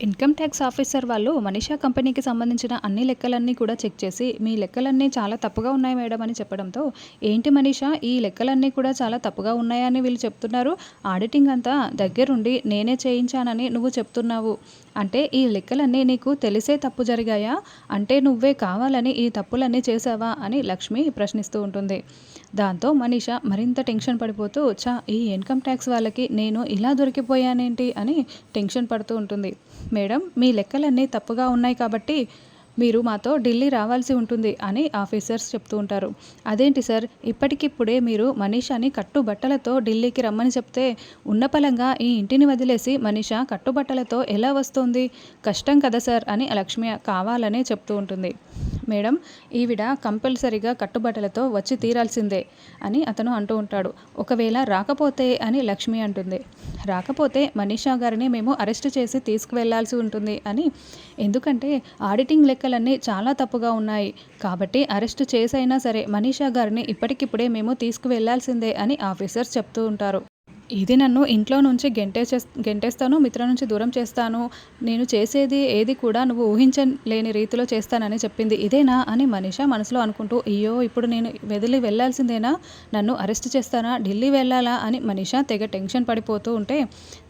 Income tax officer వాళ్ళు మనీషా కంపెనీకి సంబంధించిన అన్ని లెక్కలన్నీ కూడా చెక్ చేసి మీ లెక్కలన్నీ చాలా తప్పుగా ఉన్నాయి మేడం అని చెప్పడంతో ఏంటి మనీషా ఈ లెక్కలన్నీ కూడా చాలా తప్పుగా ఉన్నాయని వీళ్ళు చెప్తున్నారు. ఆడిటింగ్ అంతా దగ్గరుండి నేనే చేయించానని నువ్వు చెప్తున్నావు. అంటే ఈ లెక్కలన్నీ నీకు తెలిసే తప్పు జరిగాయా? అంటే నువ్వే కావాలని ఈ తప్పులన్నీ చేసావా అని లక్ష్మి ప్రశ్నిస్తూ ఉంటుంది. దాంతో మనీష మరింత టెన్షన్ పడిపోతూ చా ఈ ఇన్కమ్ ట్యాక్స్ వాళ్ళకి నేను ఇలా దొరికిపోయానేంటి? అని టెన్షన్ పడుతూ ఉంటుంది. మేడం మీ లెక్కలన్నీ తప్పుగా ఉన్నాయి కాబట్టి మీరు మాతో ఢిల్లీ రావాల్సి ఉంటుంది అని ఆఫీసర్స్ చెప్తూ ఉంటారు. అదేంటి సార్ ఇప్పటికిప్పుడే మీరు మనీషాని కట్టుబట్టలతో ఢిల్లీకి రమ్మని చెప్తే ఉన్నపలంగా ఈ ఇంటిని వదిలేసి మనీష కట్టుబట్టలతో ఎలా వస్తుంది? కష్టం కదా సార్ అని లక్ష్మి కావాలనే చెప్తూ ఉంటుంది. మేడం ఈవిడ కంపల్సరిగా కట్టుబట్టలతో వచ్చి తీరాల్సిందే అని అతను అంటూ ఉంటాడు. ఒకవేళ రాకపోతే అని లక్ష్మి అంటుంది. రాకపోతే మనీషా గారిని మేము అరెస్ట్ చేసి తీసుకువెళ్ళాల్సి ఉంటుంది అని. ఎందుకంటే ఆడిటింగ్ లెక్కలన్నీ చాలా తప్పుగా ఉన్నాయి. కాబట్టి అరెస్ట్ చేసైనా సరే మనీషా గారిని ఇప్పటికిప్పుడే మేము తీసుకువెళ్ళాల్సిందే అని ఆఫీసర్స్ చెప్తూ ఉంటారు. ఇది నన్ను ఇంట్లో నుంచి గెంటేసే గెంటేస్తాను మిత్ర నుంచి దూరం చేస్తాను. నేను చేసేది ఏది కూడా నువ్వు ఊహించలేని రీతిలో చేస్తానని చెప్పింది. ఇదేనా అని మనిష మనసులో అనుకుంటూ అయ్యో ఇప్పుడు నేను వెదిలి వెళ్ళాల్సిందేనా? నన్ను అరెస్ట్ చేస్తానా? ఢిల్లీ వెళ్ళాలా? అని మనీషా తెగ టెన్షన్ పడిపోతూ ఉంటే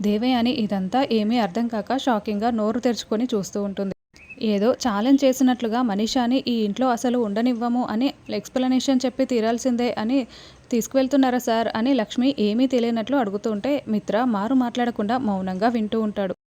దేవే అని ఇదంతా ఏమీ అర్థం కాక షాకింగ్గా నోరు తెరుచుకొని చూస్తూ ఉంటుంది. ఏదో ఛాలెంజ్ చేసినట్లుగా మనీషాని ఈ ఇంట్లో అసలు ఉండనివ్వము అని ఎక్స్ప్లెనేషన్ చెప్పి తీరాల్సిందే అని తీసుకువెళ్తున్నారా సార్ అని లక్ష్మి ఏమీ తెలియనట్లు అడుగుతుంటే మిత్ర మారు మాట్లాడకుండా మౌనంగా వింటూ ఉంటాడు.